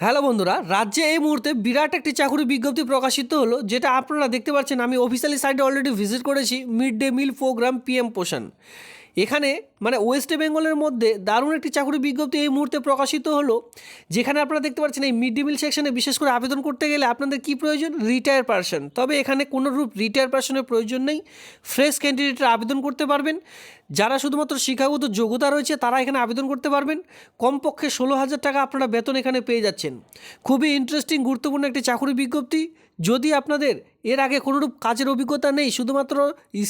Hello বন্ধুরা, রাজ্যে এই মুহূর্তে বিরাট একটি চাকরি বিজ্ঞপ্তি প্রকাশিত হলো, যেটা আপনারা দেখতে পাচ্ছেন, আমি অফিসিয়ালি সাইটে অলরেডি ভিজিট করেছি mid day meal programme PM Poshan এখানে মানে ওয়েস্ট বেঙ্গলের মধ্যে দারুণ একটি চাকরি বিজ্ঞপ্তি এই মুহূর্তে প্রকাশিত হলো, যেখানে আপনারা দেখতে পাচ্ছেন এই মিড ডে মিল সেকশনে বিশেষ করে আবেদন করতে গেলে আপনাদের কি প্রয়োজন? রিটায়ার পার্সন তবে এখানে কোনো রূপ রিটায়ার পার্সনের প্রয়োজন নেই ফ্রেশ ক্যান্ডিডেটরা আবেদন করতে পারবেন। যারা শুধুমাত্র শিক্ষাগত যোগ্যতা রয়েছে, তারা এখানে আবেদন করতে পারবেন। কমপক্ষে ষোলো হাজার টাকা আপনারা বেতন এখানে পেয়ে যাচ্ছেন। খুবই ইন্টারেস্টিং গুরুত্বপূর্ণ একটি চাকরি বিজ্ঞপ্তি। যদি আপনাদের এর আগে কোনোরূপ কাজের অভিজ্ঞতা নেই, শুধুমাত্র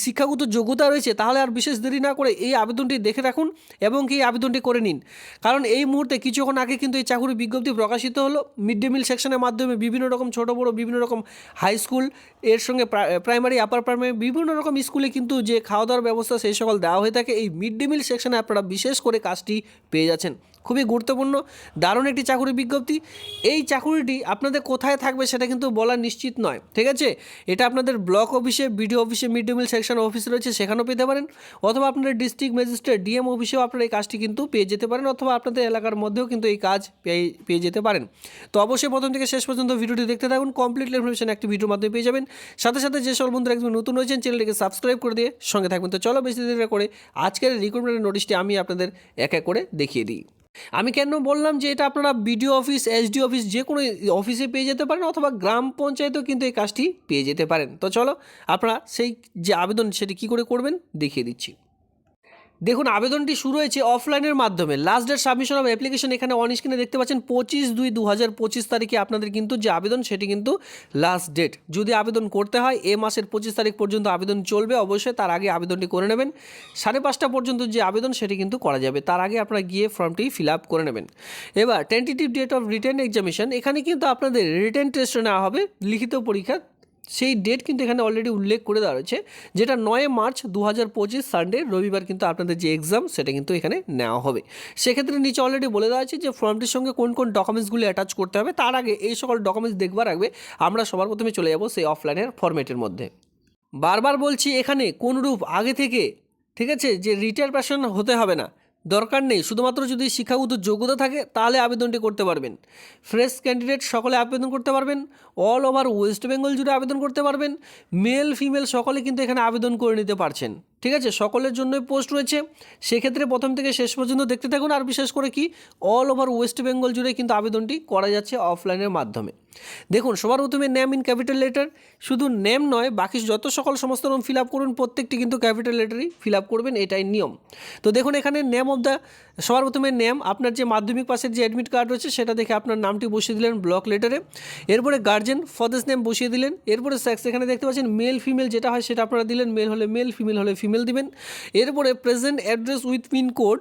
শিক্ষাগত যোগ্যতা রয়েছে, তাহলে আর বিশেষ দেরি না করে এই আবেদনটি দেখে রাখুন এবং কি এই আবেদনটি করে নিন। কারণ এই মুহূর্তে কিছুক্ষণ আগে কিন্তু এই চাকরি বিজ্ঞপ্তি প্রকাশিত হলো। মিড ডে মিল সেকশনের মাধ্যমে বিভিন্ন রকম ছোট, বড়, বিভিন্ন রকম হাই স্কুলের সঙ্গে প্রাইমারি আপার প্রাইমারি বিভিন্ন রকম স্কুলে কিন্তু যে খাওয়া দাওয়ার ব্যবস্থা সেই সকল দেওয়া হয়ে থাকে এই মিড ডে মিল সেকশনে আপনারা বিশেষ করে কাজটি পেয়ে যাচ্ছেন। খুবই গুরুত্বপূর্ণ, দারুণ একটি চাকরি বিজ্ঞপ্তি। এই চাকুরিটি আপনাদের কোথায় থাকবে সেটা কিন্তু বলা নিশ্চিত নয়, ঠিক আছে? এটা আপনাদের ব্লক অফিসে, বিডিও অফিসে, mid day meal section office রয়েছে, সেখানেও পেতে পারেন। অথবা আপনাদের ডিস্ট্রিক্ট ম্যাজিস্ট্রেট, ডিএম অফিসেও আপনারা এই কাজটি কিন্তু পেয়ে যেতে পারেন, অথবা আপনাদের এলাকার মধ্যেও কিন্তু এই কাজ পেয়ে পেয়ে যেতে পারেন। তো অবশ্যই প্রথম থেকে শেষ পর্যন্ত ভিডিওটি দেখতে থাকুন কমপ্লিট ইনফরমেশন একটি ভিডিওর মাধ্যমে পেয়ে যাবেন। সাথে সাথে যে সকল বন্ধুরা একদম নতুন রয়েছেন, চ্যানেলটিকে সাবস্ক্রাইব করে দিয়ে সঙ্গে থাকবেন। তো চলো বেশি দেরি করে আজকের রিক্রুটমেন্টের নোটিশটি আমি আপনাদের এক এক করে দেখিয়ে দিই। আমি কেন বললাম যে এটা আপনারা বিডিও অফিস এসডি অফিস যে কোনো অফিসে পেয়ে যেতে পারেন অথবা গ্রাম পঞ্চায়েতেও কিন্তু এই কাজটি পেয়ে যেতে পারেন। তো চলো, আপনারা সেই যে আবেদন সেটি কী করে করবেন দেখিয়ে দিচ্ছি। দেখুন, আবেদনটি শুরু হয়েছে অফলাইনের মাধ্যমে। Last date submission of application এখানে অন স্ক্রিনে দেখতে পাচ্ছেন পঁচিশ দুই দু হাজার পঁচিশ তারিখে আপনাদের কিন্তু যে আবেদন, সেটি কিন্তু লাস্ট ডেট যদি আবেদন করতে হয়, এ মাসের পঁচিশ তারিখ পর্যন্ত আবেদন চলবে, অবশ্যই তার আগে আবেদনটি করে নেবেন। সাড়ে পাঁচটা পর্যন্ত যে আবেদন, সেটি কিন্তু করা যাবে। তার আগে আপনারা গিয়ে ফর্মটি ফিল আপ করে নেবেন। এবার tentative date of return examination এখানে কিন্তু আপনাদের রিটার্ন টেস্ট নেওয়া হবে, লিখিত পরীক্ষা সেই ডেট কিন্তু এখানে অলরেডি উল্লেখ করে দেওয়া রয়েছে, যেটা নয় মার্চ দু হাজার পঁচিশ সানডে রবিবার কিন্তু আপনাদের যে এক্সাম সেটা কিন্তু এখানে নেওয়া হবে। সেক্ষেত্রে নিচে অলরেডি বলে দেওয়া আছে যে ফর্মটির সঙ্গে কোন কোন ডকুমেন্টসগুলি অ্যাটাচ করতে হবে, তার আগে এই সকল ডকুমেন্টস দেখবার আগে আমরা সবার প্রথমে চলে যাব সেই অফলাইনের ফরম্যাটের মধ্যে। বারবার বলছি এখানে কোন রূপ আগে থেকে, ঠিক আছে? যে রিটায়ার পার্সন হতে হবে না দরকার নেই। শুধুমাত্র যদি শিক্ষাগত যোগ্যতা থাকে, তাহলে আবেদনটি করতে পারবেন। ফ্রেশ ক্যান্ডিডেট সকলে আবেদন করতে পারবেন। অল ওভার ওয়েস্ট বেঙ্গল জুড়ে আবেদন করতে পারবেন। মেল, ফিমেল সকলে কিন্তু এখানে আবেদন করে নিতে পারছেন। ঠিক আছে? সকলের জন্যই পোস্ট রয়েছে। সেক্ষেত্রে প্রথম থেকে শেষ পর্যন্ত দেখতে থাকুন। আর বিশেষ করে কি? অল ওভার ওয়েস্ট বেঙ্গল জুড়ে কিন্তু আবেদনটি করা যাচ্ছে অফলাইনের মাধ্যমে। দেখুন, সবার প্রথমে নেম ইন ক্যাপিটাল লেটার শুধু নেম নয়, বাকি যত সকল সমস্ত রকম ফিল আপ করুন, প্রত্যেকটি কিন্তু ক্যাপিটাল লেটারই ফিল আপ করবেন, এটাই নিয়ম। তো দেখুন, এখানে নেম অফ দ্য সবার প্রথমে নেম আপনার যে মাধ্যমিক পাশের যে অ্যাডমিট কার্ড রয়েছে, সেটা দেখে আপনার নামটি বসিয়ে দিলেন ব্লক লেটারে এরপরে গার্জেন ফাদার্স নেম বসিয়ে দিলেন। এরপরে সেক্স এখানে দেখতে পাচ্ছেন মেল ফিমেল যেটা হয়, সেটা আপনারা দিলেন। মেল হলে মেল ফিমেল হলে ফিমেল দিবেন। এরপরে present address with pin code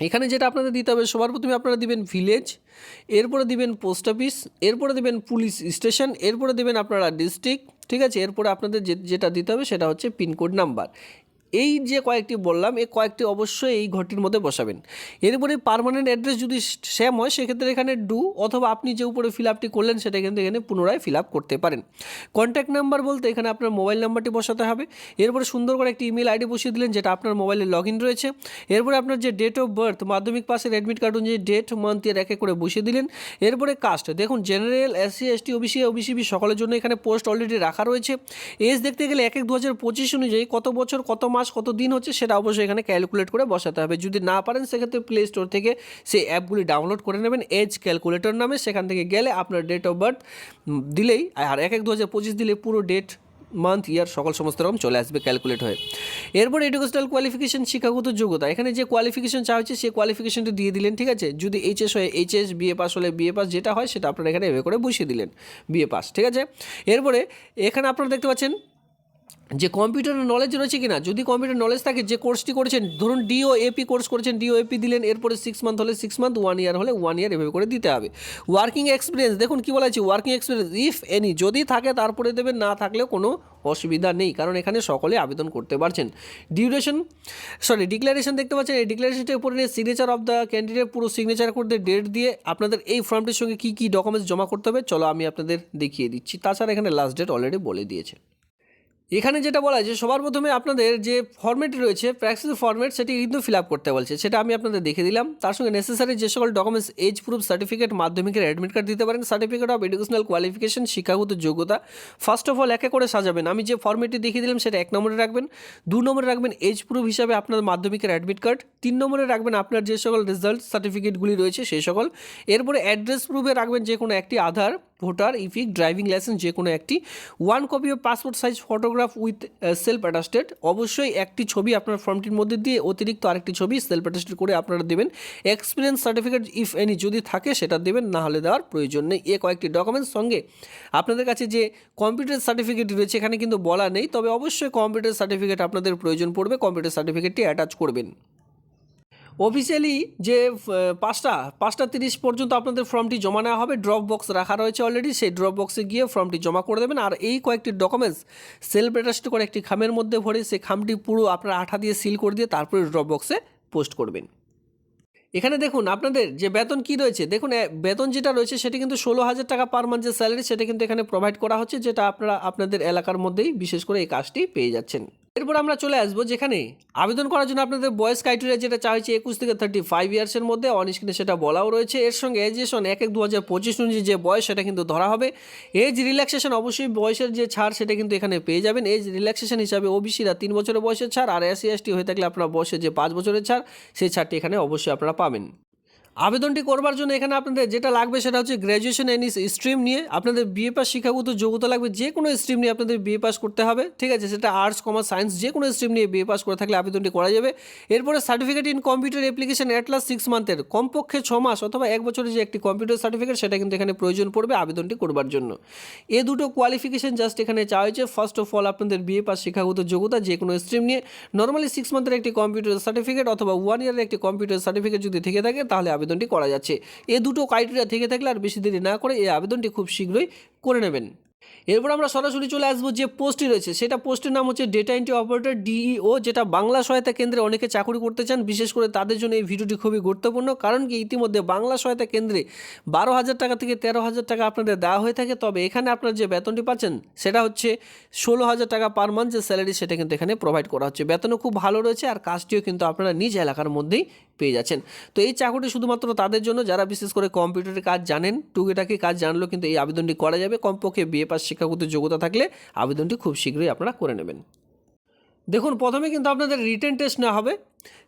এখানে যেটা আপনাদের দিতে হবে, সবার প্রথমে আপনারা দিবেন ভিলেজ এরপরে দিবেন পোস্ট অফিস এরপরে দিবেন পুলিশ স্টেশন এরপরে দিবেন আপনারা ডিস্ট্রিক্ট ঠিক আছে? এরপরে আপনাদের যেটা দিতে হবে সেটা হচ্ছে পিনকোড নাম্বার এই যে কয়েকটি বললাম এই কয়েকটি অবশ্যই এই ঘরটির মধ্যে বসাবেন। এরপরে পারমানেন্ট অ্যাড্রেস যদি সেম হয়, সেক্ষেত্রে এখানে ডু অথবা আপনি যে উপরে ফিল আপটি করলেন, সেটা কিন্তু এখানে পুনরায় ফিল আপ করতে পারেন। কন্ট্যাক্ট নাম্বার বলতে এখানে আপনার মোবাইল নাম্বারটি বসাতে হবে। এরপরে সুন্দর করে একটি ইমেল আইডি বসিয়ে দিলেন, যেটা আপনার মোবাইলে লগ ইন রয়েছে। এরপরে আপনার যে ডেট অফ বার্থ মাধ্যমিক পাসের অ্যাডমিট কার্ড অনুযায়ী ডেট মান্থ এর এক করে বসিয়ে দিলেন। এরপরে কাস্ট দেখুন general SC ST OBC OBC B সকলের জন্য এখানে পোস্ট অলরেডি রাখা রয়েছে। এজ দেখতে গেলে এক এক দু হাজার পঁচিশ অনুযায়ী কত বছর, কত মাস কত দিন হচ্ছে সেটা অবশ্যই এখানে ক্যালকুলেট করে বসাতে হবে। যদি না পারেন সেক্ষেত্রে প্লে স্টোর থেকে সেই অ্যাপগুলি ডাউনলোড করে নেবেন। এজ ক্যালকুলেটর নামে সেখান থেকে গেলে আপনার ডেট অফ বার্থ দিলেই, আর এক এক দু হাজার পঁচিশ দিলে পুরো ডেট মান্থ ইয়ার সকল সমস্ত রকম চলে আসবে ক্যালকুলেট হয়ে। এরপর এডুকেশনাল কোয়ালিফিকেশন শিক্ষাগত যোগ্যতা। এখানে যে কোয়ালিফিকেশন চা হচ্ছে সেই কোয়ালিফিকেশনটা দিয়ে দিলেন, ঠিক আছে? যদি এইচএস হয় এইচএস বিএ পাস হলে বিএ পাস যেটা হয় সেটা আপনারা এখানে এভাবে করে বসিয়ে দিলেন বিএ পাস ঠিক আছে? এরপরে এখানে আপনারা দেখতে পাচ্ছেন যে কম্পিউটারের নলেজ রয়েছে কিনা, যদি কম্পিউটার নলেজ থাকে, যে কোর্সটি করেছেন, ধরুন ডিও এপি কোর্স করেছেন ডিও এপি দিলেন, এরপরে সিক্স মান্থ হলে সিক্স মান্থ ওয়ান ইয়ার হলে ওয়ান ইয়ার এভাবে করে দিতে হবে। ওয়ার্কিং এক্সপিরিয়েন্স দেখুন কী বলা আছে ওয়ার্কিং এক্সপিরিয়েন্স ইফ এনি যদি থাকে তারপরে দেবেন, না থাকলেও কোনো অসুবিধা নেই, কারণ এখানে সকলে আবেদন করতে পারছেন। ডিউরেশন সরি ডিক্লারেশন দেখতে পাচ্ছেন, এই ডিক্লারেশনটার উপরে নিয়ে সিগনেচার অফ দ্য ক্যান্ডিডেট পুরো সিগনেচার করতে ডেট দিয়ে আপনাদের এই ফর্মটির সঙ্গে কী কী ডকুমেন্টস জমা করতে হবে, চলো আমি আপনাদের দেখিয়ে দিচ্ছি। তাছাড়া এখানে লাস্ট ডেট অলরেডি বলে দিয়েছে। এখানে যেটা বলা আছে সবার প্রথমে আপনাদের যে ফর্মেট রয়েছে প্র্যাকটিস ফর্মেট সেটি কিন্তু ফিল আপ করতে বলছে। সেটা আমি আপনাদের দেখে দিলাম। তার সঙ্গে নেসেসারি যে সকল ডকুমেন্টস এজ প্রুফ সার্টিফিকেট মাধ্যমিকের অ্যাডমিট কার্ড দিতে পারেন। সার্টিফিকেট অফ এডুকেশনাল কোয়ালিফিকেশন শিক্ষাগত যোগ্যতা। ফার্স্ট অফ অল একে করে সাজাবেন। আমি যে ফর্মেটটি দেখিয়ে দিলাম, সেটা এক নম্বরে রাখবেন। দু নম্বরে রাখবেন এজ প্রুফ হিসাবে আপনার মাধ্যমিকের অ্যাডমিট কার্ড তিন নম্বরে রাখবেন আপনার যে সকল রেজাল্ট সার্টিফিকেটগুলি রয়েছে, সেই সকল। এরপরে অ্যাড্রেস প্রুফে রাখবেন যে কোনো একটি Aadhaar. Voter EPIC driving licence যে কোনো একটি one copy of passport size photograph with self attested অবশ্যই একটি ছবি আপনার ফর্মটির মধ্যে দিয়ে অতিরিক্ত আরেকটি ছবি সেলফ অ্যাটাস্টেড করে আপনারা দেবেন। এক্সপিরিয়েন্স সার্টিফিকেট ইফ এনি যদি থাকে সেটা দেবেন, না হলে দেওয়ার প্রয়োজন নেই। এ কয়েকটি ডকুমেন্টস সঙ্গে আপনাদের কাছে যে কম্পিউটার সার্টিফিকেট রয়েছে, এখানে কিন্তু বলা নেই, তবে অবশ্যই কম্পিউটার সার্টিফিকেট আপনাদের প্রয়োজন পড়বে কম্পিউটার সার্টিফিকেটটি অ্যাটাচ করবেন। অফিসিয়ালি যে পাঁচটা পাঁচটা তিরিশ পর্যন্ত আপনাদের ফর্মটি জমা নেওয়া হবে ড্রপ বক্স রাখা রয়েছে অলরেডি সেই ড্রপ বক্সে গিয়ে ফর্মটি জমা করে দেবেন। আর এই কয়েকটি ডকুমেন্টস সেলফ অ্যাটাস্ট করে একটি খামের মধ্যে ভরে সেই খামটি পুরো আপনার আঠা দিয়ে সিল করে দিয়ে তারপরে ড্রপ বক্সে পোস্ট করবেন। এখানে দেখুন, আপনাদের যে বেতন কি রয়েছে, দেখুন বেতন যেটা রয়েছে সেটা কিন্তু ষোলো হাজার টাকা পার মান্থ যে স্যালারি সেটা কিন্তু এখানে প্রোভাইড করা হচ্ছে, যেটা আপনারা, আপনাদের এলাকার মধ্যেই বিশেষ করে এই কাজটি পেয়ে যাচ্ছেন। এরপর আমরা চলে আসব যেখানে আবেদন করার জন্য আপনাদের বয়স ক্রাইটেরিয়া যেটা চাইছে একুশ থেকে থার্টি ফাইভ ইয়ার্সের মধ্যে অন স্ক্রিনে সেটা বলাও রয়েছে। এর সঙ্গে এজেশন এক এক দু হাজার পঁচিশ অনুযায়ী যে বয়স সেটা কিন্তু ধরা হবে। এজ রিল্যাক্সেশন অবশ্যই বয়সের যে ছাড় সেটা কিন্তু এখানে পেয়ে যাবেন। এজ রিল্যাক্সেশন হিসাবে ওবিসিরা তিন বছরের বয়সের ছাড় আর এসসি এসটি হয়ে থাকলে আপনার বয়সের যে পাঁচ বছরের ছাড়, সেই ছাড়টি এখানে অবশ্যই আপনারা পাবেন। আবেদনটি করবার জন্য এখানে আপনাদের যেটা লাগবে সেটা হচ্ছে গ্র্যাজুয়েশন এনি স্ট্রিম নিয়ে আপনাদের বিএ পাস শিক্ষাগত যোগ্যতা লাগবে যে কোনো স্ট্রিম নিয়ে আপনাদের বিএ পাস করতে হবে, ঠিক আছে? সেটা আর্টস কমার্স সায়েন্স যে কোনো স্ট্রিম নিয়ে বিএ পাস করে থাকলে আবেদনটি করা যাবে। এরপরে certificate in computer application at least six মান্থের কমপক্ষে ছ মাস অথবা এক বছরের যে একটি কম্পিউটার সার্টিফিকেট সেটা কিন্তু এখানে প্রয়োজন পড়বে আবেদনটি করবার জন্য। এ দুটো কোয়ালিফিকেশন জাস্ট এখানে চাওয়া হয়েছে। ফার্স্ট অফ অল আপনাদের বিএ পাস শিক্ষাগত যোগ্যতা যে কোনো স্ট্রিম নিয়ে। নর্মালি সিক্স মান্থের একটি কম্পিউটার সার্টিফিকেট অথবা ওয়ান ইয়ারের একটি কম্পিউটার সার্টিফিকেট যদি থেকে থাকে, তাহলে আবেদনটি করা যাচ্ছে। এ দুটো ক্রাইটেরিয়া থেকে থাকলে আর বেশি দেরি না করে এই আবেদনটি খুব শীঘ্রই করে নেবেন। এরপর আমরা সরাসরি চলে আসব যে পোস্টটি রয়েছে, সেটা পোস্টের নাম হচ্ছে ডেটা এন্ট্রি অপারেটর ডিইও যেটা বাংলা সহায়তা কেন্দ্রে অনেকে চাকরি করতে চান, বিশেষ করে তাদের জন্য এই ভিডিওটি খুবই গুরুত্বপূর্ণ। কারণ কি, ইতিমধ্যে বাংলা সহায়তা কেন্দ্রে বারো হাজার টাকা থেকে তেরো হাজার টাকা আপনাদের দেওয়া হয়ে থাকে। তবে এখানে আপনার যে বেতনটি পাচ্ছেন, সেটা হচ্ছে ষোলো হাজার টাকা পার মান্থ যে স্যালারি সেটা কিন্তু এখানে প্রোভাইড করা হচ্ছে। বেতনও খুব ভালো রয়েছে আর কাজটিও কিন্তু আপনারা নিজ এলাকার মধ্যেই পেয়ে যাচ্ছেন। তো এই চাকরিটি শুধুমাত্র তাদের জন্য, যারা বিশেষ করে কম্পিউটারের কাজ জানেন, টুকিটাকি কাজ জানলেও কিন্তু এই আবেদনটি করা যাবে। কমপক্ষে বিএ পাস শিক্ষাগত যোগ্যতা থাকলে আবেদনটি খুব শীঘ্রই আপনারা করে নেবেন। দেখুন, প্রথমে কিন্তু আপনাদের রিটেন টেস্ট নেওয়া হবে।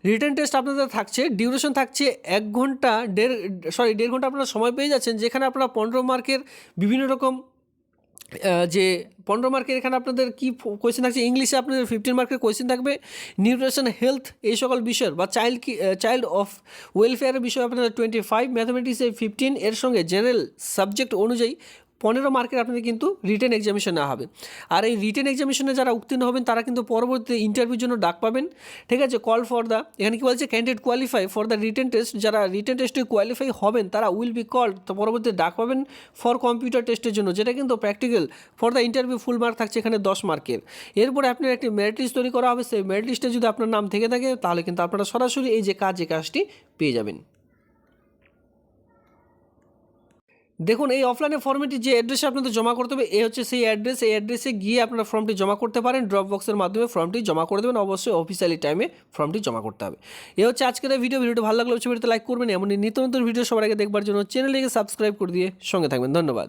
রিটেন টেস্ট আপনাদের থাকছে, ডিউরেশন থাকছে এক ঘণ্টা, দেড়, সরি, দেড় ঘণ্টা আপনারা সময় পেয়ে যাচ্ছেন, যেখানে আপনারা পনেরো মার্কের বিভিন্ন রকম যে পনেরো মার্কের এখানে আপনাদের কি কোয়েশ্চেন থাকছে? ইংলিশে আপনাদের ফিফটিন মার্কের কোয়েশ্চেন থাকবে। নিউট্রিশন হেলথ এই সকল বিষয়ের বা চাইল্ড কি চাইল্ড অফ ওয়েলফেয়ারের বিষয়ে আপনাদের টোয়েন্টি ফাইভ ম্যাথামেটিক্সে ফিফটিন এর সঙ্গে জেনারেল সাবজেক্ট অনুযায়ী পনেরো মার্কের আপনাদের কিন্তু রিটেন এক্সামিশন নেওয়া হবে। আর এই রিটেন এক্সামিশনে যারা উত্তীর্ণ হবেন, তারা কিন্তু পরবর্তীতে ইন্টারভিউর জন্য ডাক পাবেন। ঠিক আছে? কল ফর দ্য এখানে কি বলছে? Candidate qualify for the written test যারা রিটেন টেস্টে কোয়ালিফাই হবেন, তারা উইল বি কল্ড তো পরবর্তীতে ডাক পাবেন ফর কম্পিউটার টেস্টের জন্য, যেটা কিন্তু practical for the interview full mark থাকছে এখানে দশ মার্কের। এরপরে আপনার একটি মেরিট লিস্ট তৈরি করা হবে। সেই মেরিট লিস্টে যদি আপনার নাম থেকে থাকে, তাহলে কিন্তু আপনারা সরাসরি এই যে কাজ এই কাজটি পেয়ে যাবেন। দেখুন, এই অফলাইনে ফর্মেটি যে অ্যাড্রেসে আপনাদের জমা করতে হবে, এ হচ্ছে সেই অ্যাড্রেস এই অ্যাড্রেসে গিয়ে আপনারা ফর্মটি জমা করতে পারেন। ড্রপ বক্সের মাধ্যমে ফর্মটি জমা করে দেবেন। অবশ্যই অফিসিয়ালি টাইমে ফর্মটি জমা করতে হবে। এ হচ্ছে আজকের ভিডিও ভিডিওটি ভালো লাগলে অবশ্যই ভিডিওতে লাইক করবেন। এমনই নিত্য নতুন ভিডিও সবার আগে দেখবার জন্য চ্যানেলটিকে সাবস্ক্রাইব করে দিয়ে সঙ্গে থাকবেন। ধন্যবাদ।